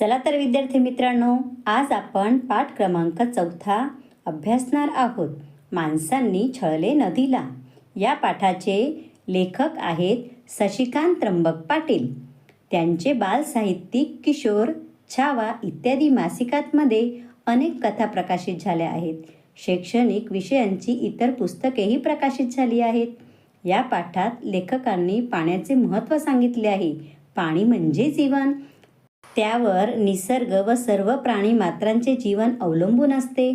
चला तर विद्यार्थी मित्रांनो आज आपण पाठ क्रमांक चौथा अभ्यासणार आहोत. माणसांनी छळले नदीला. या पाठाचे लेखक आहेत शशिकांत त्र्यंबक पाटील. त्यांचे बालसाहित्यिक किशोर छावा इत्यादी मासिकांमध्ये अनेक कथा प्रकाशित झाल्या आहेत. शैक्षणिक विषयांची इतर पुस्तकेही प्रकाशित झाली आहेत. या पाठात लेखकांनी पाण्याचे महत्त्व सांगितले आहे. पाणी म्हणजे जीवन. त्यावर निसर्ग व सर्व प्राणी मात्रांचे जीवन अवलंबून असते.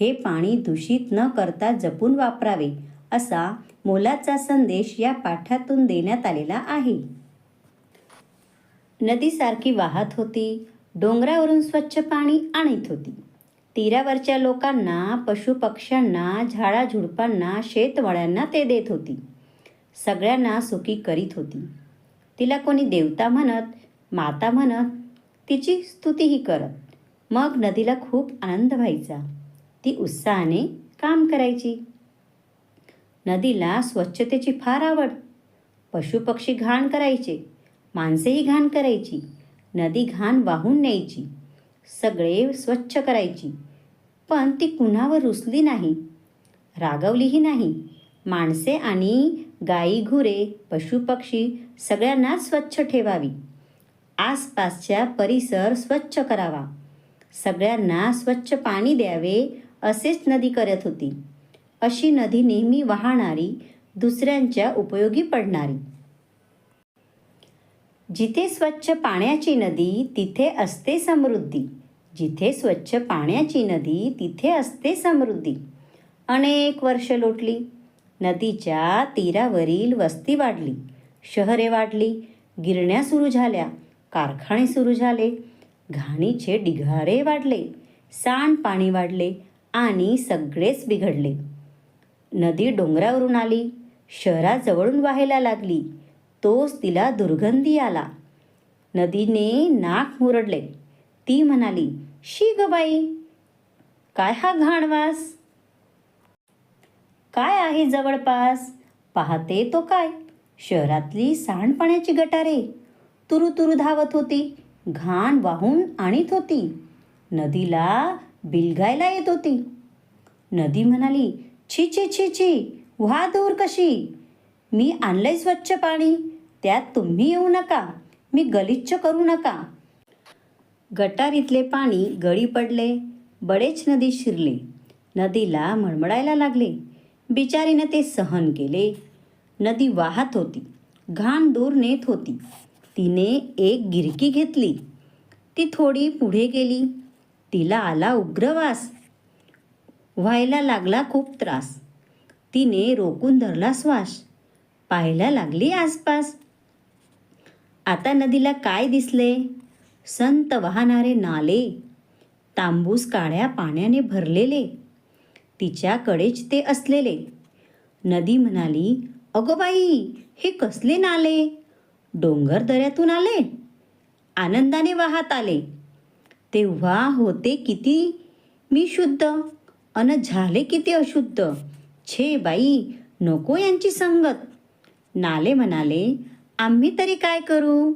हे पाणी दूषित न करता जपून वापरावे असा मोलाचा संदेश या पाठातून देण्यात आलेला आहे. नदीसारखी वाहत होती डोंगरावरून स्वच्छ पाणी आणत होती. तीरावरच्या लोकांना पशुपक्ष्यांना झाडाझुडपांना शेतवळ्यांना ते देत होती. सगळ्यांना सुखी करीत होती. तिला कोणी देवता म्हणत माता म्हणत तिची स्तुतीही करत मग नदीला खूप आनंद व्हायचा. ती उत्साहाने काम करायची. नदीला स्वच्छतेची फार आवड. पशुपक्षी घाण करायचे. माणसेही घाण करायची. नदी घाण वाहून न्यायची. सगळे स्वच्छ करायची. पण ती कुणावर रुसली नाही. रागवलीही नाही. माणसे आणि गाई घुरे पशुपक्षी सगळ्यांना स्वच्छ ठेवावी. आसपासच्या परिसर स्वच्छ करावा. सगळ्यांना स्वच्छ पाणी द्यावे असेच नदी करत होती. अशी नदी नेहमी वाहणारी दुसऱ्यांच्या उपयोगी पडणारी. जिथे स्वच्छ पाण्याची नदी तिथे असते समृद्धी. जिथे स्वच्छ पाण्याची नदी तिथे असते समृद्धी. अनेक वर्ष लोटली. नदीच्या तीरावरील वस्ती वाढली. शहरे वाढली. गिरण्या सुरू झाल्या. कारखाने सुरू झाले. घाणीचे ढिगारे वाढले. सांडपाणी वाढले आणि सगळेच बिघडले. नदी डोंगरावरून आली. शहराजवळून व्हायला लागली. तोच तिला दुर्गंधी आला. नदीने नाक मुरडले. ती म्हणाली शी ग बाई काय हा घाणवास? काय आहे जवळपास? पाहते तो काय? शहरातली सांडपाण्याची गटारे. तुरु तुरु धावत होती. घाण वाहून आणीत होती. नदीला बिलगायला येत होती. नदी म्हणाली छी छी छी छी व्हा दूर कशी? मी आणलंय स्वच्छ पाणी. त्यात तुम्ही येऊ नका. मी गलिच्छ करू नका. गटारीतले पाणी गळी पडले. बडेच नदी शिरले. नदीला मळमळायला लागले. बिचारीनं ते सहन केले. नदी वाहत होती. घाण दूर नेत होती. तिने एक गिरकी घेतली. ती थोडी पुढे गेली. तिला आला उग्रवास. व्हायला लागला खूप त्रास. तिने रोखून धरला श्वास. पाहायला लागली आसपास. आता नदीला काय दिसले? संत वाहणारे नाले. तांबूस काळ्या पाण्याने भरलेले. तिच्याकडेच ते असलेले. नदी म्हणाली अगं बाई हे कसले नाले? डोंगर दऱ्यातून आले. आनंदाने वाहत आले. तेव्हा होते किती मी शुद्ध अन झाले किती अशुद्ध. छे बाई नको यांची संगत. नाले म्हणाले आम्ही तरी काय करू?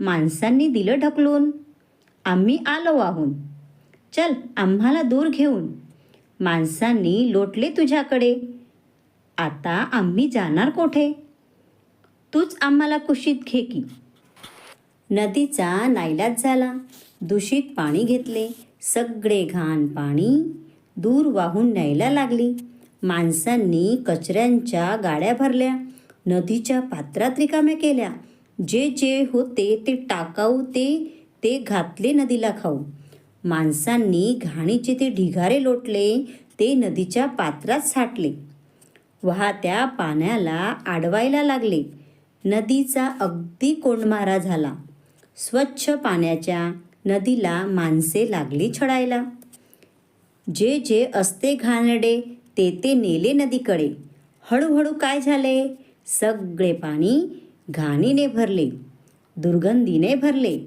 माणसांनी दिलं ढकलून. आम्ही आलो वाहून. चल आम्हाला दूर घेऊन. माणसांनी लोटले तुझ्याकडे. आता आम्ही जाणार कोठे? तूच आम्हाला कुशीत घे की. नदीचा नाईलाज झाला. दूषित पाणी घेतले. सगळे घाण पाणी दूर वाहून न्यायला लागली. माणसांनी कचऱ्यांच्या गाड्या भरल्या. नदीच्या पात्रात रिकाम्या केल्या. जे जे होते ते टाकाऊ ते ते घातले नदीला खाऊ. माणसांनी घाणीचे ते ढिगारे लोटले ते नदीच्या पात्रात साठले. वाहत्या पाण्याला आडवायला लागले. नदीचा अगदी कोंडमारा झाला. स्वच्छ पाण्याच्या नदीला माणसे लागली छडायला जे जे असते घाणडे ते ते नेले नदीकडे. हळूहळू काय झाले? सगळे पाणी घाणीने भरले. दुर्गंधीने भरले.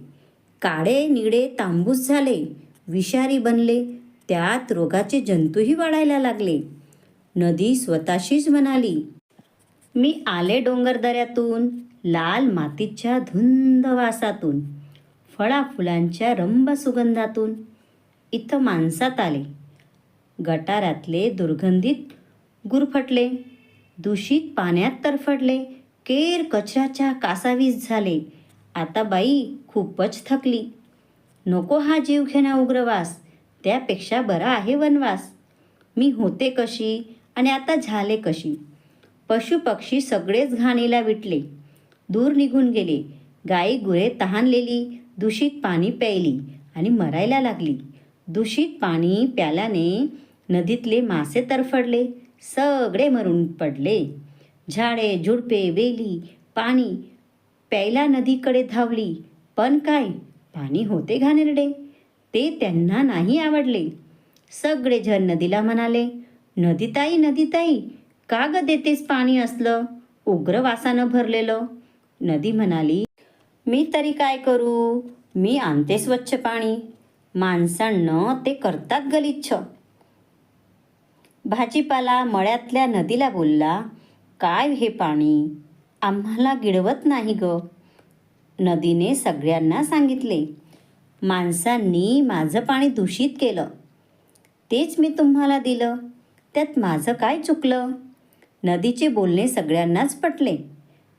काळे निळे तांबूस झाले. विषारी बनले. त्यात रोगाचे जंतूही वाढायला लागले. नदी स्वतःशीच म्हणाली मी आले डोंगर दऱ्यातून लाल मातीच्या धुंद वासातून फळाफुलांच्या रंब सुगंधातून. इथं माणसात आले. गटारातले दुर्गंधित गुरफटले. दूषित पाण्यात तरफडले. केर कचऱ्याच्या कासावीस झाले. आता बाई खूपच थकली. नको हा जीवघेणा उग्रवास. त्यापेक्षा बरा आहे वनवास. मी होते कशी आणि आता झाले कशी? पशुपक्षी सगळेच घाणीला विटले. दूर निघून गेले. गाई गुरे तहानलेली. दूषित पाणी प्यायली आणि मरायला लागली. दूषित पाणी प्याल्याने नदीतले मासे तरफडले. सगळे मरून पडले. झाडे झुडपे वेली पाणी प्यायला नदीकडे धावली. पण काय? पाणी होते घाणेरडे. ते त्यांना नाही आवडले. सगळे जण नदीला म्हणाले नदीताई नदीताई का ग देतेस पाणी असलं? उग्र वासानं भरलेलं. नदी म्हणाली मी तरी काय करू? मी आणते स्वच्छ पाणी. माणसांनं ते करतात गलिच्छ. भाजीपाला मळ्यातल्या नदीला बोलला काय हे पाणी? आम्हाला गिळवत नाही ग. नदीने सगळ्यांना सांगितले माणसांनी माझं पाणी दूषित केलं. तेच मी तुम्हाला दिलं. त्यात माझं काय चुकलं? नदीचे बोलणे सगळ्यांनाच पटले.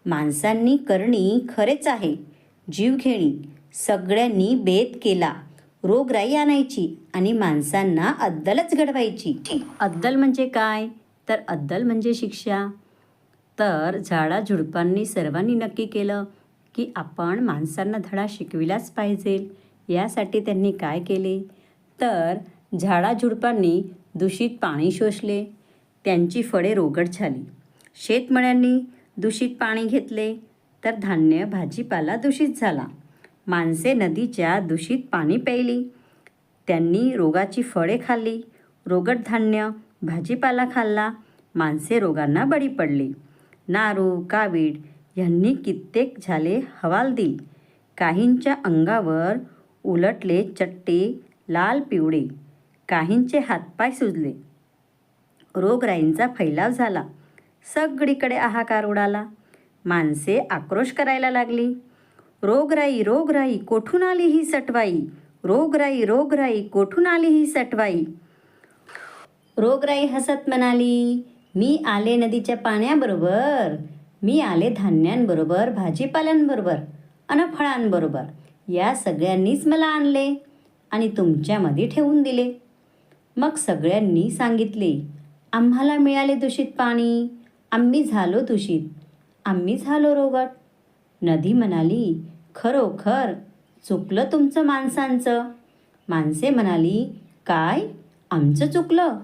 माणसांनी करणी खरेच आहे. जीवघेणी सगळ्यांनी बेत केला. रोगराई आणायची आणि माणसांना अद्दलच घडवायची. अद्दल म्हणजे काय? तर अद्दल म्हणजे शिक्षा. तर झाडाझुडपांनी सर्वांनी नक्की केलं की आपण माणसांना धडा शिकविलाच पाहिजे. यासाठी त्यांनी काय केले? तर झाडाझुडपांनी दूषित पाणी शोषले. त्यांची फळे रोगट झाली. शेतमळ्यांनी दूषित पाणी घेतले तर धान्य भाजीपाला दूषित झाला. माणसे नदीच्या दूषित पाणी प्यायली. त्यांनी रोगाची फळे खाल्ली. रोगट धान्य भाजीपाला खाल्ला. माणसे रोगांना बळी पडली. नारू कावीड यांनी कित्येक झाले हवालदिल काहींच्या अंगावर उलटले चट्टे लाल पिवळे. काहींचे हातपाय सुजले. रोगराईंचा फैलाव झाला. सगळीकडे हाहाकार उडाला. माणसे आक्रोश करायला लागली. रोगराई रोगराई कोठून आली ही सटवाई? रोगराई रोगराई कोठून आली ही सटवाई? रोगराई हसत म्हणाली मी आले नदीच्या पाण्याबरोबर. मी आले धान्यांबरोबर भाजीपाल्यांबरोबर अन फळांबरोबर या सगळ्यांनीच मला आणले आणि तुमच्यामध्ये ठेवून दिले. मग सगळ्यांनी सांगितले आम्हाला मिळाले दूषित पाणी. आम्ही झालो दूषित. आम्ही झालो रोगट. नदी म्हणाली खरोखर चुकलं तुमचं माणसांचं. माणसे म्हणाली काय? आमचं चुकलं?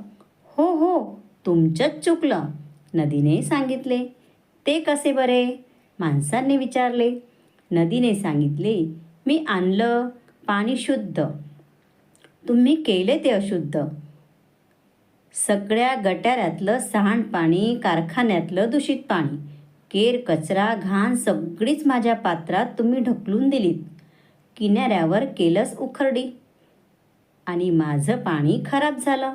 हो हो तुमचंच चुकलं नदीने सांगितले. ते कसे बरे? माणसांनी विचारले. नदीने सांगितले मी आणलं पाणी शुद्ध. तुम्ही केले ते अशुद्ध. सगळ्या गटारातलं सांडपाणी कारखान्यातलं दूषित पाणी. केर कचरा घाण सगळीच माझ्या पात्रात तुम्ही ढकलून दिलीत. किनाऱ्यावर केलंच उखरडी. आणि माझं पाणी खराब झालं.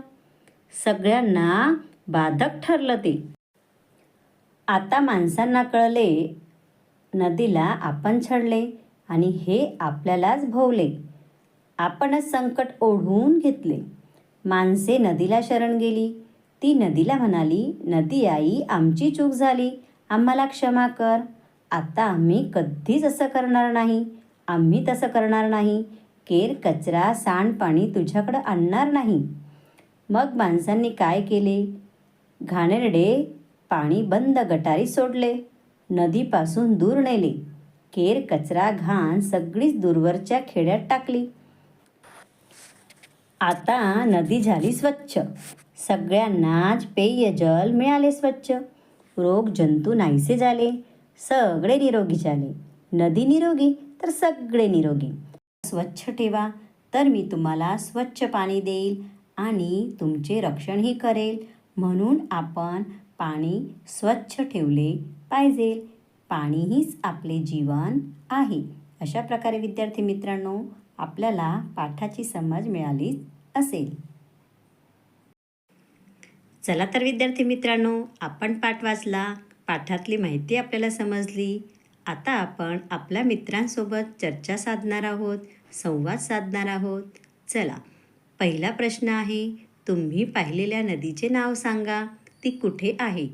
सगळ्यांना बाधक ठरलं ते. आता माणसांना कळले नदीला आपण छडले आणि हे आपल्यालाच भोवले. आपणच संकट ओढवून घेतले. माणसे नदीला शरण गेली. ती नदीला म्हणाली नदी आई आमची चूक झाली. आम्हाला क्षमा कर. आता आम्ही कधीच असं करणार नाही. आम्ही तसं करणार नाही. केर कचरा सांडपाणी तुझ्याकडं आणणार नाही. मग माणसांनी काय केले? घाणेरडे पाणी बंद गटारी सोडले. नदीपासून दूर नेले. केर कचरा घाण सगळीच दूरवरच्या खेड्यात टाकली. आता नदी झाली स्वच्छ. सगळ्यांनाच पेयजल मिळाले स्वच्छ. रोग जंतू नाहीसे झाले सगळे निरोगी झाले. नदी निरोगी तर सगळे निरोगी. स्वच्छ ठेवा तर मी तुम्हाला स्वच्छ पाणी देईल आणि तुमचे रक्षणही करेल. म्हणून आपण पाणी स्वच्छ ठेवले पाहिजे. पाणीहीच आपले जीवन आहे. अशा प्रकारे विद्यार्थी मित्रांनो आपल्याला पाठाची समज मिळाली असेल. चला तर विद्यार्थी मित्रांनो आपण पाठ वाचला. पाठातली माहिती आपल्याला समजली. आता आपण आपल्या मित्रांसोबत चर्चा साधणार आहोत संवाद साधणार आहोत. चला पहिला प्रश्न आहे तुम्ही पाहिलेल्या नदीचे नाव सांगा. ती कुठे आहे?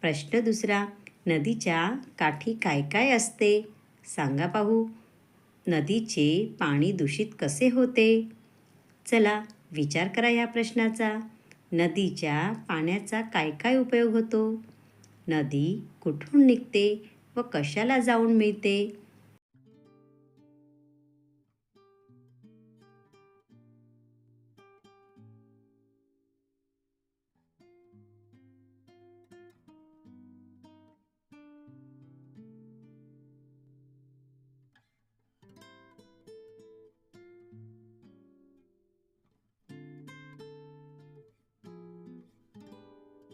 प्रश्न दुसरा नदीच्या काठी काय काय असते? सांगा पाहू. नदीचे पाणी दूषित कसे होते? चला विचार करा या प्रश्नाचा. नदीच्या पाण्याचा काय काय उपयोग होतो? नदी कुठून निघते व कशाला जाऊन मिळते?